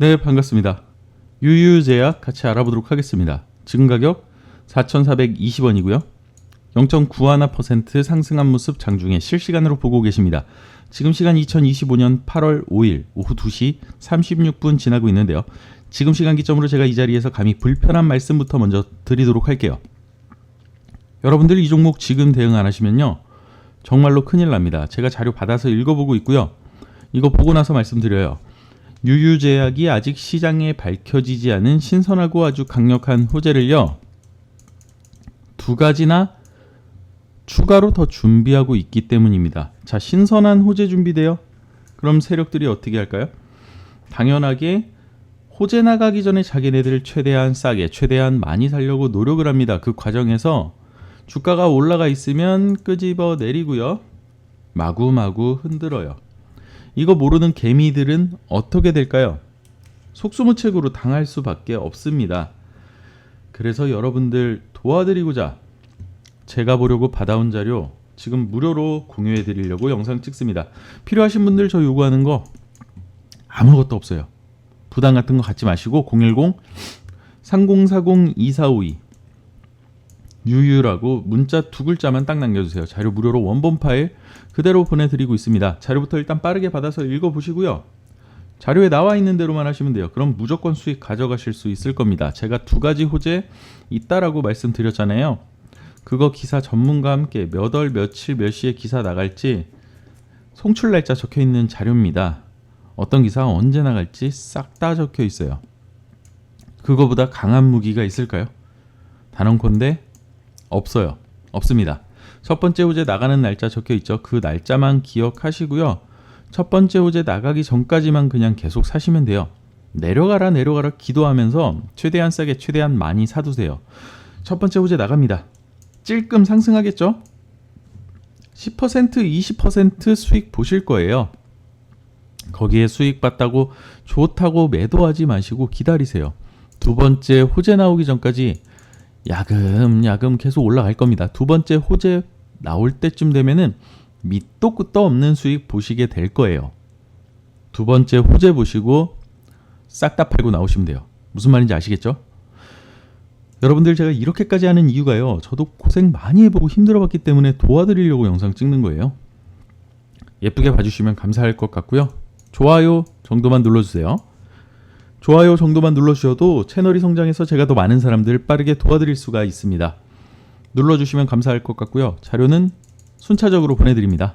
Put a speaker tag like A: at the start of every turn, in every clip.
A: 네, 반갑습니다. 유유제약 같이 알아보도록 하겠습니다. 지금 가격 4,420원이고요. 0.91% 상승한 모습 장중에 실시간으로 보고 계십니다. 지금 시간 2025년 8월 5일 오후 2시 36분 지나고 있는데요. 지금 시간 기점으로 제가 이 자리에서 감히 불편한 말씀부터 먼저 드리도록 할게요. 여러분들 이 종목 지금 대응 안 하시면요. 정말로 큰일 납니다. 제가 자료 받아서 읽어보고 있고요. 이거 보고 나서 말씀드려요. 유유제약이 아직 시장에 밝혀지지 않은 신선하고 아주 강력한 호재를요. 두 가지나 추가로 더 준비하고 있기 때문입니다. 자, 신선한 호재 준비돼요. 그럼 세력들이 어떻게 할까요? 당연하게 호재 나가기 전에 자기네들 최대한 싸게, 최대한 많이 살려고 노력을 합니다. 그 과정에서 주가가 올라가 있으면 끄집어 내리고요. 마구마구 흔들어요. 이거 모르는 개미들은 어떻게 될까요? 속수무책으로 당할 수밖에 없습니다. 그래서 여러분들 도와드리고자 제가 보려고 받아온 자료 지금 무료로 공유해 드리려고 영상 찍습니다. 필요하신 분들 저 요구하는 거 아무것도 없어요. 부담 같은 거 갖지 마시고 010 3040 2452 유유라고 문자 두 글자만 딱 남겨주세요. 자료 무료로 원본 파일 그대로 보내드리고 있습니다. 자료부터 일단 빠르게 받아서 읽어보시고요. 자료에 나와 있는 대로만 하시면 돼요. 그럼 무조건 수익 가져가실 수 있을 겁니다. 제가 두 가지 호재 있다라고 말씀드렸잖아요. 그거 기사 전문가와 함께 몇 월 며칠 몇 시에 기사 나갈지 송출 날짜 적혀 있는 자료입니다. 어떤 기사 언제 나갈지 싹 다 적혀 있어요. 그거보다 강한 무기가 있을까요? 단언컨대 없어요. 없습니다. 첫 번째 호재 나가는 날짜 적혀 있죠. 그 날짜만 기억하시고요. 첫 번째 호재 나가기 전까지만 그냥 계속 사시면 돼요. 내려가라 내려가라 기도하면서 최대한 싸게 최대한 많이 사두세요. 첫 번째 호재 나갑니다. 찔끔 상승하겠죠? 10% 20% 수익 보실 거예요. 거기에 수익 봤다고 좋다고 매도하지 마시고 기다리세요. 두 번째 호재 나오기 전까지 야금야금 계속 올라갈 겁니다. 두 번째 호재 나올 때쯤 되면은 밑도 끝도 없는 수익 보시게 될 거예요. 두 번째 호재 보시고 싹 다 팔고 나오시면 돼요. 무슨 말인지 아시겠죠? 여러분들 제가 이렇게까지 하는 이유가요. 저도 고생 많이 해보고 힘들어봤기 때문에 도와드리려고 영상 찍는 거예요. 예쁘게 봐주시면 감사할 것 같고요. 좋아요 정도만 눌러주세요. 좋아요 정도만 눌러주셔도 채널이 성장해서 제가 더 많은 사람들 빠르게 도와드릴 수가 있습니다. 눌러주시면 감사할 것 같고요. 자료는 순차적으로 보내드립니다.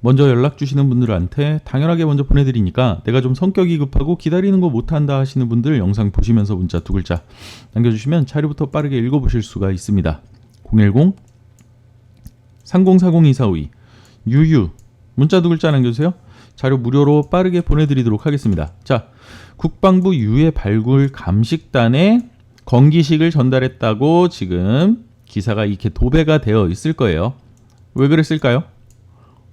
A: 먼저 연락 주시는 분들한테 당연하게 먼저 보내드리니까 내가 좀 성격이 급하고 기다리는 거 못한다 하시는 분들 영상 보시면서 문자 두 글자 남겨주시면 자료부터 빠르게 읽어보실 수가 있습니다. 010 30402452 유유 문자 두 글자 남겨주세요. 자료 무료로 빠르게 보내드리도록 하겠습니다. 자, 국방부 유해 발굴 감식단에 건기식을 전달했다고 지금 기사가 이렇게 도배가 되어 있을 거예요. 왜 그랬을까요?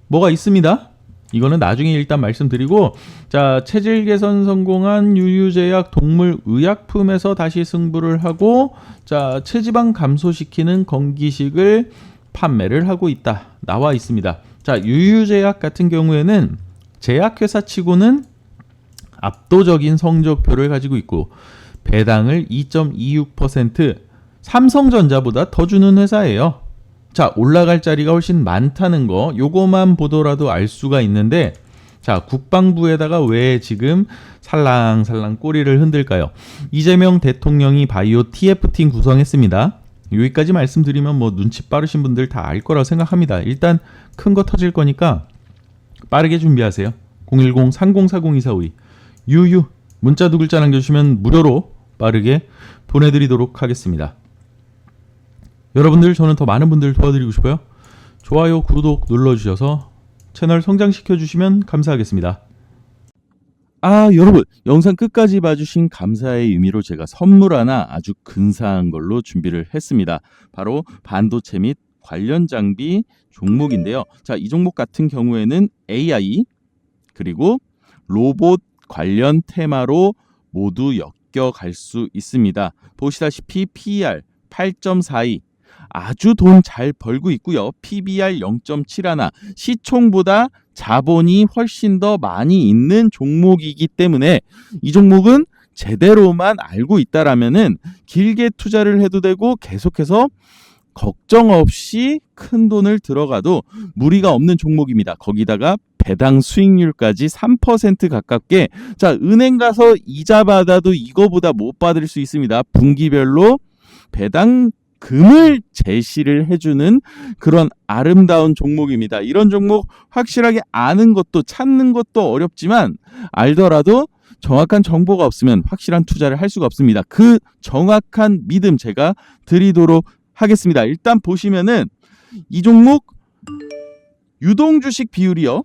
A: 뭐가 있습니다. 이거는 나중에 일단 말씀드리고 자 체질 개선 성공한 유유제약 동물 의약품에서 다시 승부를 하고 자 체지방 감소시키는 건기식을 판매를 하고 있다 나와 있습니다. 자 유유제약 같은 경우에는 제약회사 치고는 압도적인 성적표를 가지고 있고 배당을 2.26% 삼성전자보다 더 주는 회사예요. 자, 올라갈 자리가 훨씬 많다는 거 요거만 보더라도 알 수가 있는데 자, 국방부에다가 왜 지금 살랑살랑 꼬리를 흔들까요? 이재명 대통령이 바이오 TF팀 구성했습니다. 여기까지 말씀드리면 뭐 눈치 빠르신 분들 다 알 거라고 생각합니다. 일단 큰 거 터질 거니까 빠르게 준비하세요. 010-3040-2452 유유 문자 두 글자 남겨주시면 무료로 빠르게 보내드리도록 하겠습니다. 여러분들 저는 더 많은 분들 도와드리고 싶어요. 좋아요, 구독 눌러주셔서 채널 성장시켜 주시면 감사하겠습니다. 아 여러분 영상 끝까지 봐주신 감사의 의미로 제가 선물 하나 아주 근사한 걸로 준비를 했습니다. 바로 반도체 및 관련 장비 종목인데요. 자, 이 종목 같은 경우에는 AI 그리고 로봇 관련 테마로 모두 엮여갈 수 있습니다. 보시다시피 PER 8.42
B: 아주 돈 잘 벌고 있고요. PBR 0.71 시총보다 자본이 훨씬 더 많이 있는 종목이기 때문에 이 종목은 제대로만 알고 있다라면은 길게 투자를 해도 되고 계속해서 걱정 없이 큰 돈을 들어가도 무리가 없는 종목입니다. 거기다가 배당 수익률까지 3% 가깝게 자 은행 가서 이자 받아도 이거보다 못 받을 수 있습니다. 분기별로 배당 금을 제시를 해주는 그런 아름다운 종목입니다. 이런 종목 확실하게 아는 것도 찾는 것도 어렵지만 알더라도 정확한 정보가 없으면 확실한 투자를 할 수가 없습니다. 그 정확한 믿음 제가 드리도록 하겠습니다. 일단 보시면은 이 종목 유동 주식 비율이요.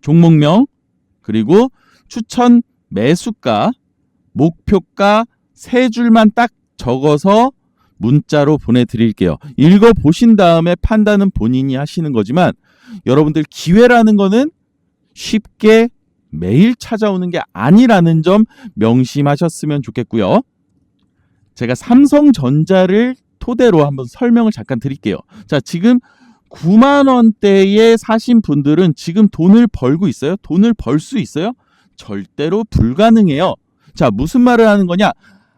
B: 종목명, 그리고 추천 매수가, 목표가 세 줄만 딱 적어서 문자로 보내드릴게요. 읽어 보신 다음에 판단은 본인이 하시는 거지만 여러분들 기회라는 거는 쉽게 매일 찾아오는 게 아니라는 점 명심하셨으면 좋겠고요. 제가 삼성전자를 토대로 한번 설명을 잠깐 드릴게요. 자, 지금 9만 원대에 사신 분들은 지금 돈을 벌고 있어요? 돈을 벌 수 있어요? 절대로 불가능해요. 자, 무슨 말을 하는 거냐?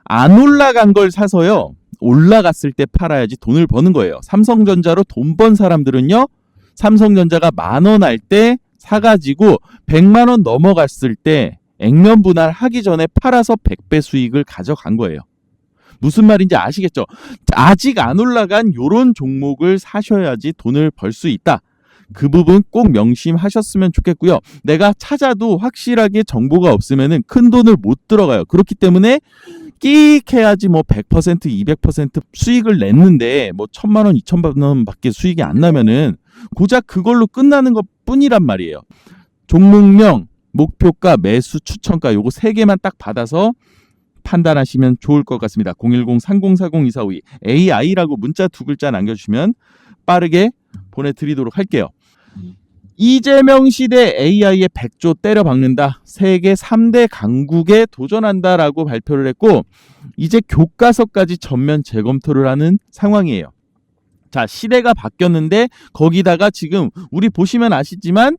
B: 안 올라간 걸 사서요. 올라갔을 때 팔아야지 돈을 버는 거예요. 삼성전자로 돈 번 사람들은요. 삼성전자가 만 원 할 때 사가지고 100만 원 넘어갔을 때 액면 분할하기 전에 팔아서 100배 수익을 가져간 거예요. 무슨 말인지 아시겠죠? 아직 안 올라간 요런 종목을 사셔야지 돈을 벌 수 있다. 그 부분 꼭 명심하셨으면 좋겠고요. 내가 찾아도 확실하게 정보가 없으면은 큰 돈을 못 들어가요. 그렇기 때문에 끼익 해야지 뭐 100% 200% 수익을 냈는데 뭐 천만 원, 이천만 원밖에 수익이 안 나면은 고작 그걸로 끝나는 것 뿐이란 말이에요. 종목명, 목표가, 매수 추천가 요거 세 개만 딱 받아서 판단하시면 좋을 것 같습니다. 010-3040-2452 AI라고 문자 두 글자 남겨주시면 빠르게 보내드리도록 할게요. 이재명 시대 AI의 100조 때려 박는다. 세계 3대 강국에 도전한다라고 발표를 했고 이제 교과서까지 전면 재검토를 하는 상황이에요. 자, 시대가 바뀌었는데 거기다가 지금 우리 보시면 아시지만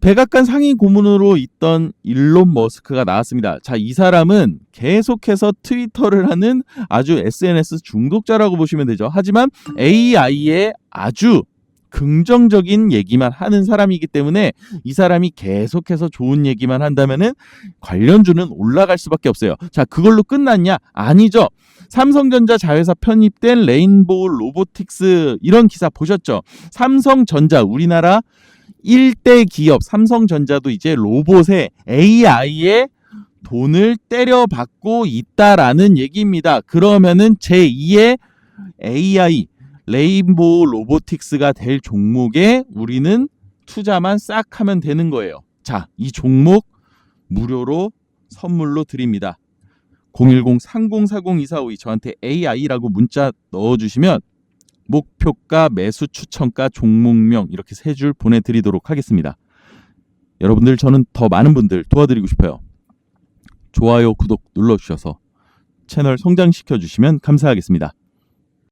B: 백악관 상임 고문으로 있던 일론 머스크가 나왔습니다. 자, 이 사람은 계속해서 트위터를 하는 아주 SNS 중독자라고 보시면 되죠. 하지만 AI에 아주 긍정적인 얘기만 하는 사람이기 때문에 이 사람이 계속해서 좋은 얘기만 한다면은 관련주는 올라갈 수밖에 없어요. 자, 그걸로 끝났냐? 아니죠. 삼성전자 자회사 편입된 레인보우 로보틱스 이런 기사 보셨죠? 삼성전자 우리나라 1대 기업 삼성전자도 이제 로봇에 AI에 돈을 때려받고 있다라는 얘기입니다. 그러면은 제2의 AI 레인보우 로보틱스가 될 종목에 우리는 투자만 싹 하면 되는 거예요. 자, 이 종목 무료로 선물로 드립니다. 010-3040-2452 저한테 AI라고 문자 넣어주시면 목표가, 매수 추천가, 종목명 이렇게 세 줄 보내드리도록 하겠습니다. 여러분들 저는 더 많은 분들 도와드리고 싶어요. 좋아요, 구독 눌러주셔서 채널 성장시켜 주시면 감사하겠습니다.